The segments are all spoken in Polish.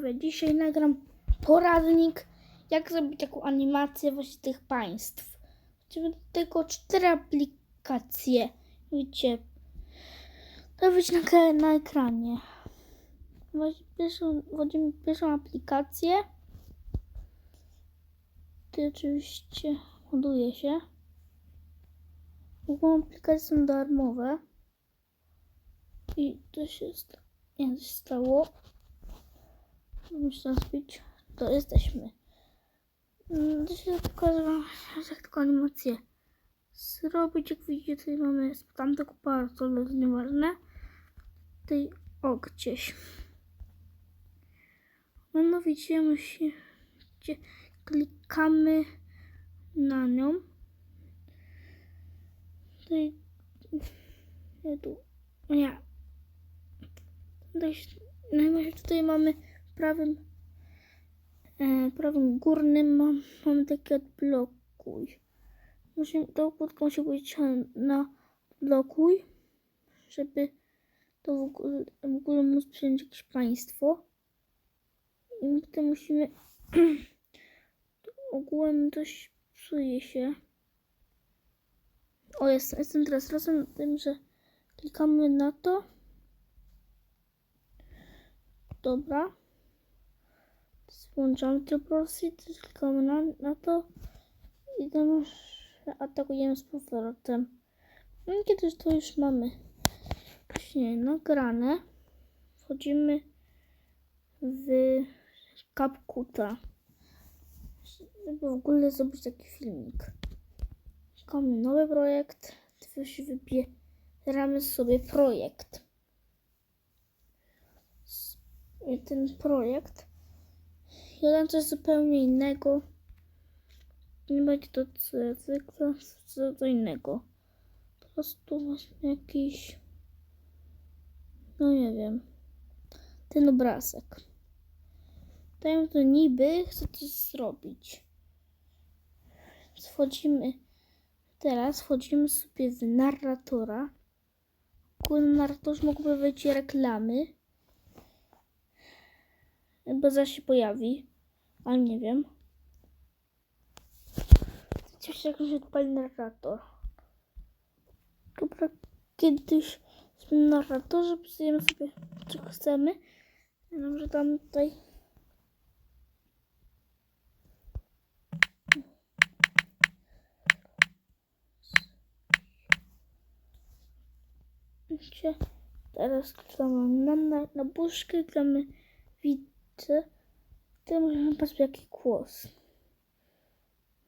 Dzisiaj nagram poradnik, jak zrobić taką animację właśnie tych państw. Będziemy tylko cztery aplikacje. Widzicie, to być na, na ekranie. Weź Pierwszą, wchodzimy pierwszą aplikację. To oczywiście ładuje się. Ogólnie aplikacje są darmowe. I to się, sta- nie, to się stało. Muszę zbić. To jesteśmy. Pokaże wam, jak taką animację zrobić. Jak widzicie, tutaj mamy bardzo, ale to nieważne. Tutaj o gdzieś. Mianowicie musicie klikamy na nią. Tutaj nie tu. Nie. Tutaj, się- najmniej tutaj mamy prawym e, prawym górnym mam, mamy takie odblokuj. Musimy, to kłódka musi być na blokuj, żeby to w ogóle, w ogóle móc przyjąć jakieś państwo. I potem musimy ogółem coś psuje się. O, jest, jestem teraz razem tym, że klikamy na to. Dobra. Włączamy tryb Rosji, klikamy na, na to i tam już atakujemy z powrotem. No i kiedy to już mamy właśnie nagrane, wchodzimy w CapCuta, żeby w ogóle zrobić taki filmik. Klikamy nowy projekt, się wybieramy sobie projekt. Ten projekt jeden coś zupełnie innego. Nie będzie to co zwykle, co innego. Po prostu właśnie jakiś, no nie wiem, ten obrazek. Daję to niby, chcę coś zrobić. Wchodzimy, teraz wchodzimy sobie w narratora. Na narratorze mogłyby być reklamy. Bo zaraz się pojawi. Ale nie wiem. Coś jak się odpali narrator. Dobra, kiedyś w narratorze pisujemy sobie co chcemy. Dobrze, tam tutaj. Teraz klikamy na, na, na buźkę, klikamy widzę. Tutaj możemy patrzeć jaki głos.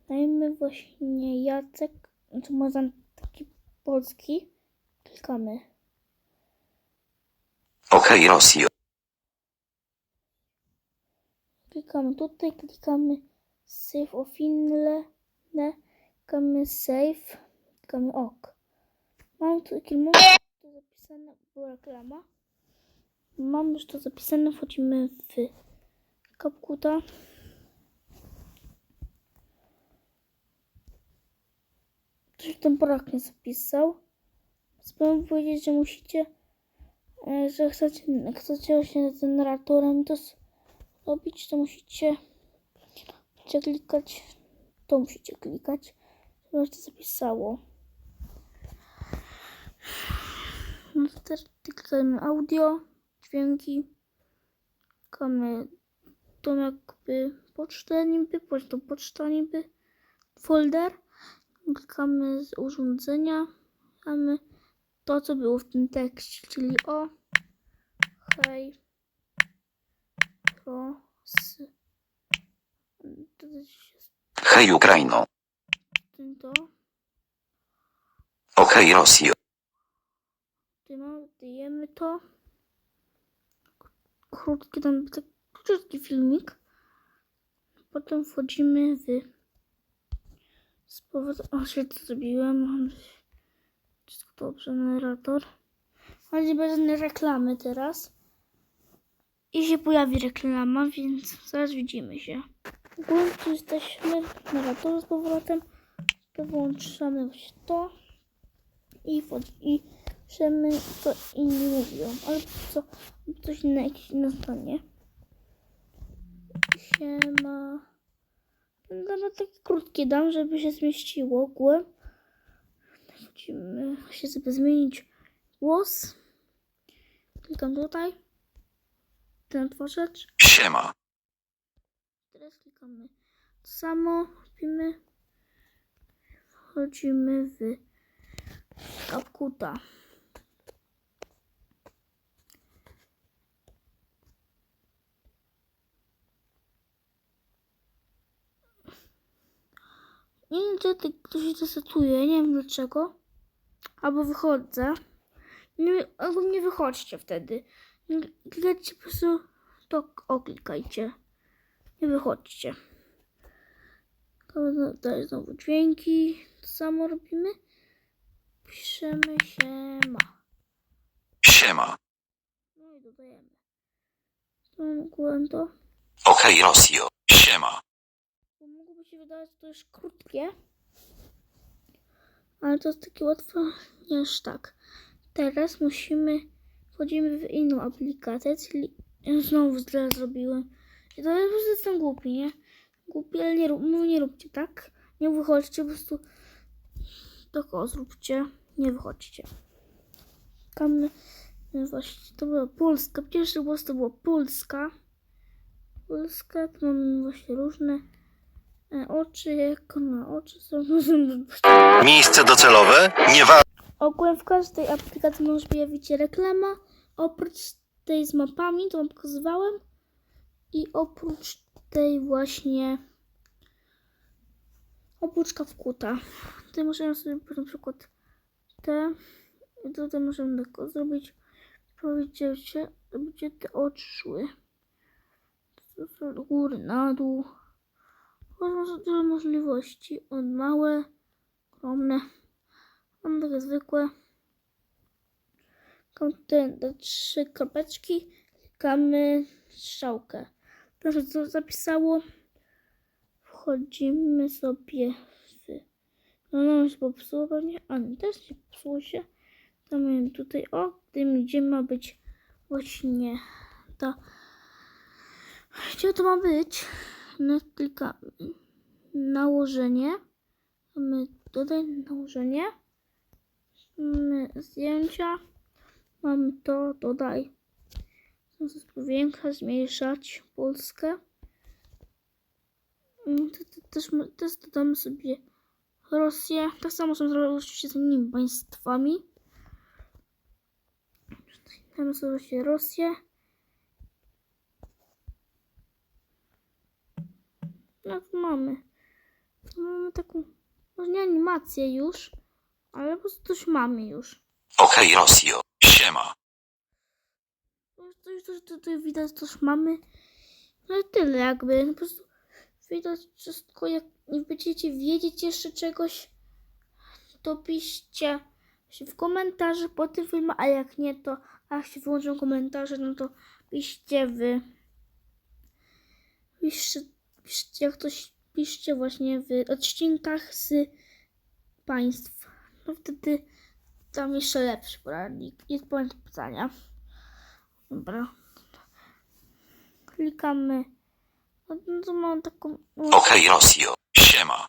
Dajmy właśnie Jacek, to może taki polski. Klikamy. Okej, Rosjo. Klikamy tutaj, klikamy Save of Inle, ne, klikamy Save, klikamy OK. Mam tu to zapisane, była reklama. Mam już to zapisane, wchodzimy w CapCuta. Ktoś ten porak nie zapisał. Zapomniałem powiedzieć, że musicie, e, że chcecie, chcecie właśnie z narratorem to zrobić, to musicie, musicie klikać, to musicie klikać, żeby to zapisało. No to teraz audio, dźwięki, klikamy tą jakby pocztę niby, pocztą poczta niby, folder, klikamy z urządzenia, mamy to, co było w tym tekście, czyli o, hej, ros, Hej, Ukraino. to, Okej, Rosjo. tutaj mamy, dajemy to, krótki tam, tak krótki filmik, potem wchodzimy w z powrotem, o się to zrobiłem, mam wszystko dobrze, narrator, chodzi bez żadnej reklamy teraz. I się pojawi reklama, więc zaraz widzimy się. Ogólnie tu jesteśmy. W narratorze z powrotem, właśnie to. I, wchodzi- i piszemy co inni mówią, albo co, coś inne, jakieś inne zdanie. Siema. Zaraz takie krótkie dam, żeby się zmieściło. Głę. Chodzimy się sobie zmienić głos. Klikam tutaj. Ten tworzacz. Siema. Teraz klikamy to samo. Robimy. Wchodzimy w Kakuta. Nie wiem, czy to, to się zasetuje, nie wiem dlaczego. Albo wychodzę. Nie, albo nie wychodźcie wtedy. Klikajcie po prostu to oklikajcie. Nie wychodźcie. Daję znowu dźwięki. To samo robimy. Piszemy się ma. Siema. No i dodajemy. To mogłem to. Okej, Rosjo. Siema. Się wydawać, że to jest krótkie. Ale to jest takie łatwe, nie aż tak. Teraz musimy, wchodzimy w inną aplikację, czyli znowu źle zrobiłem. I to ja po prostu jestem głupi, nie? Głupi, ale nie, rób, no nie róbcie tak. Nie wychodźcie, po prostu tak o, zróbcie. Nie wychodźcie. Kamy, no właśnie, to była Polska. Pierwszy głos to była Polska. Polska, to mamy właśnie różne oczy, jak na oczy są. Miejsce docelowe nie wa- Ogółem w każdej aplikacji może pojawić się reklama. Oprócz tej z mapami, to wam pokazywałem. I oprócz tej właśnie oprócz kawkuta. Tutaj możemy sobie na przykład te i tutaj możemy tak zrobić. Powiedzieć, gdzie te oczy szły. Do góry, na dół. Można dużo możliwości. Od małe, ogromne. Mam takie zwykłe. Te, te trzy kropeczki. Klikamy strzałkę. Proszę, co zapisało. Wchodzimy sobie w... No, no się popsuło pewnie. A nie, też nie popsuło się. To mamy tutaj, o, tym gdzie ma być właśnie ta... Gdzie to ma być? No, klikamy nałożenie. Mamy tutaj nałożenie. Mamy zdjęcia. Mamy to, dodaj. Powiększać, zmniejszać Polskę. Mm, Też, też dodamy sobie Rosję. Tak samo możemy zrobić oczywiście z innymi państwami. Damy sobie Rosję. Mamy. To mamy taką, może nie animację już, ale po prostu coś mamy już. Okej, Rosjo. Siema. No już to, to, to widać, już mamy. No i tyle jakby. No po prostu widać wszystko. Jak nie będziecie wiedzieć jeszcze czegoś, to piszcie w komentarze po tym filmie, a jak nie, to a jak się wyłączą komentarze, no to piszcie wy. Piszcie, piszcie jak coś piszcie właśnie w odcinkach z państw. No wtedy tam jeszcze lepszy poradnik. Jest point pytania. Dobra. Klikamy. No no to mam taką. Okej, Rosjo. Siema.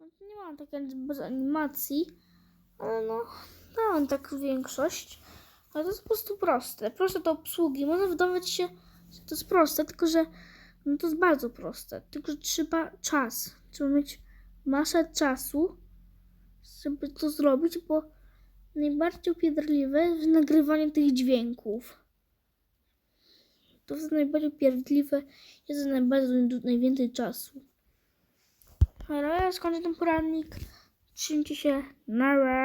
no nie mam takiej bez animacji, ale no, dałem tak większość. Ale to jest po prostu proste. Proste do obsługi. Można wydawać się, że to jest proste, tylko że no to jest bardzo proste. Tylko trzeba czas. Trzeba mieć masę czasu, żeby to zrobić, bo najbardziej upierdliwe jest nagrywanie tych dźwięków. To jest najbardziej upierdliwe, jest najbardziej najwięcej czasu. Ale ja skończę ten poradnik. Trzymajcie się. Nara.